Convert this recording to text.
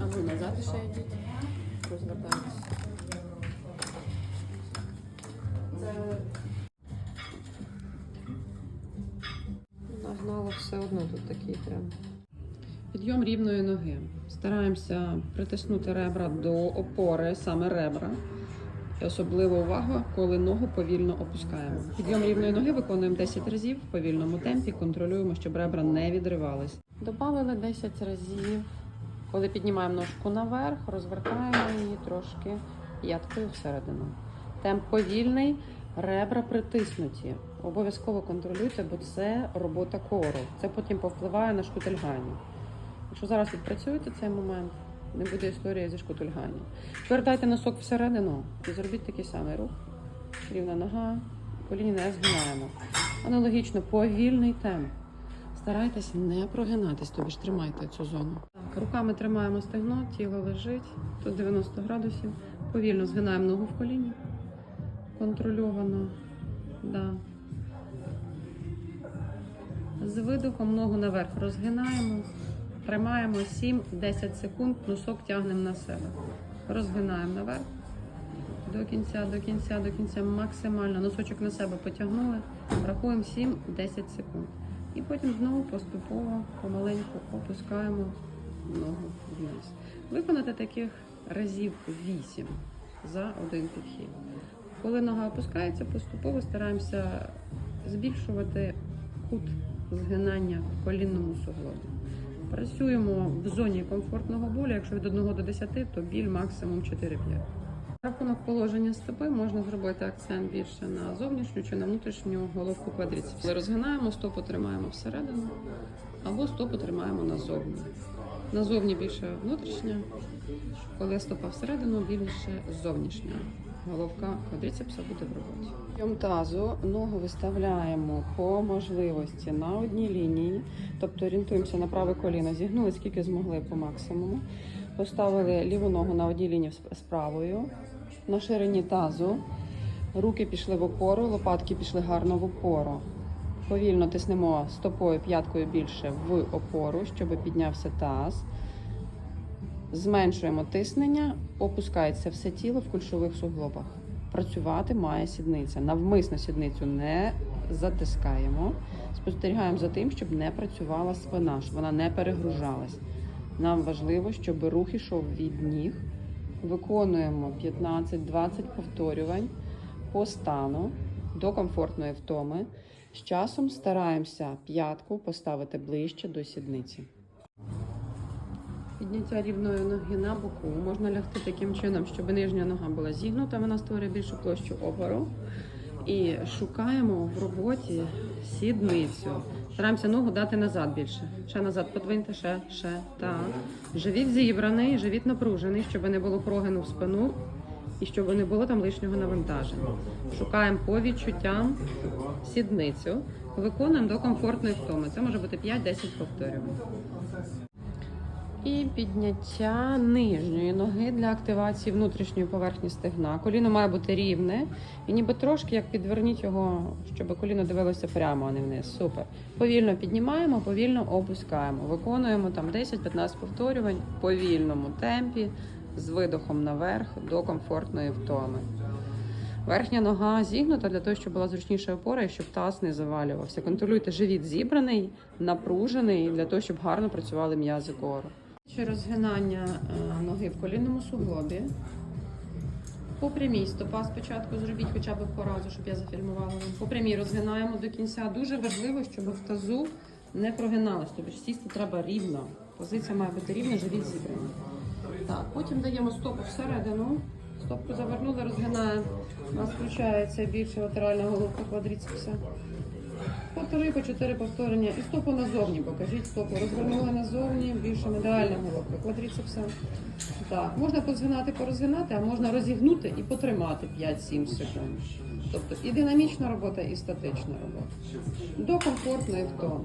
А ви назад ще йдіть. Розвертайтеся. Нагнало все одно тут такий прям. Підйом рівної ноги. Стараємося притиснути ребра до опори, саме ребра. І особливо увага, коли ногу повільно опускаємо. Підйом рівної ноги виконуємо 10 разів в повільному темпі, контролюємо, щоб ребра не відривались. Добавили 10 разів. Коли піднімаємо ножку наверх, розвертаємо її трошки п'яткою всередину. Темп повільний, ребра притиснуті. Обов'язково контролюйте, бо це робота кору. Це потім повпливає на шкутельгання. Якщо зараз відпрацюєте цей момент, не буде історії зі шкутульганням. Тепер носок всередину і зробіть такий самий рух. Рівна нога, коліні не згинаємо. Аналогічно, повільний темп. Старайтесь не прогинатись, тобі ж тримайте цю зону. Так, руками тримаємо стегно, тіло лежить, тут 90 градусів. Повільно згинаємо ногу в коліні. Контрольовано. Да. З видихом ногу наверх розгинаємо. Тримаємо 7-10 секунд, носок тягнемо на себе. Розгинаємо наверх. До кінця, до кінця, до кінця максимально. Носочок на себе потягнули. Рахуємо 7-10 секунд. І потім знову поступово, помаленьку опускаємо ногу вниз. Виконати таких разів 8 за один підхід. Коли нога опускається, поступово стараємося збільшувати кут згинання колінному суглобі. Працюємо в зоні комфортного болю. Якщо від 1 до 10, то біль максимум 4-5. Рахунок положення стопи можна зробити акцент більше на зовнішню чи на внутрішню головку квадріцепс. Коли розгинаємо, стопу тримаємо всередину або стопу тримаємо назовні. Назовні більше внутрішня, коли стопа всередину, більше зовнішня. Головка квадріцепса буде в роботі. Йом тазу ногу виставляємо по можливості на одній лінії, тобто орієнтуємося на праве коліно, зігнули скільки змогли по максимуму. Поставили ліву ногу на одній лінії з правою, на ширині тазу. Руки пішли в опору, лопатки пішли гарно в опору. Повільно тиснемо стопою п'яткою більше в опору, щоб піднявся таз. Зменшуємо тиснення, опускається все тіло в кульшових суглобах. Працювати має сідниця. Навмисно сідницю не затискаємо. Спостерігаємо за тим, щоб не працювала спина, щоб вона не перегружалась. Нам важливо, щоб рух ішов від ніг. Виконуємо 15-20 повторювань по стану до комфортної втоми. З часом стараємося п'ятку поставити ближче до сідниці. Підняття рівної ноги на боку можна лягти таким чином, щоб нижня нога була зігнута, вона створює більшу площу опору. І шукаємо в роботі сідницю. Стараємося ногу дати назад більше. Ще назад подвиньте, ще, ще, так. Живіт зібраний, живіт напружений, щоб не було прогину в спину і щоб не було там лишнього навантаження. Шукаємо по відчуттям сідницю, виконуємо до комфортної втоми. Це може бути 5-10 повторювань. І підняття нижньої ноги для активації внутрішньої поверхні стегна. Коліно має бути рівне. І ніби трошки як підверніть його, щоб коліно дивилося прямо, а не вниз. Супер. Повільно піднімаємо, повільно опускаємо. Виконуємо там 10-15 повторювань в повільному темпі з видохом наверх до комфортної втоми. Верхня нога зігнута для того, щоб була зручніша опора і щоб таз не завалювався. Контролюйте живіт зібраний, напружений для того, щоб гарно працювали м'язи кору. Чи розгинання е, ноги в колінному суглобі. По прямій стопа спочатку зробіть хоча б по разу, щоб я зафільмувала. По прямій розгинаємо до кінця. Дуже важливо, щоб в тазу не прогиналось. Тобто сісти треба рівно. Позиція має бути рівна, живіт зібраний. Так, потім даємо стопу всередину. Стопку завернули, розгинаємо. У нас включається більше латеральна головка квадріцепса. По три, по чотири повторення. І стопу назовні покажіть стопу. Розвернули назовні, більше медіальна головка квадріцепса. Так, можна позгинати, порозгинати, а можна розігнути і потримати 5-7 секунд. Тобто і динамічна робота, і статична робота. До комфортної втоми.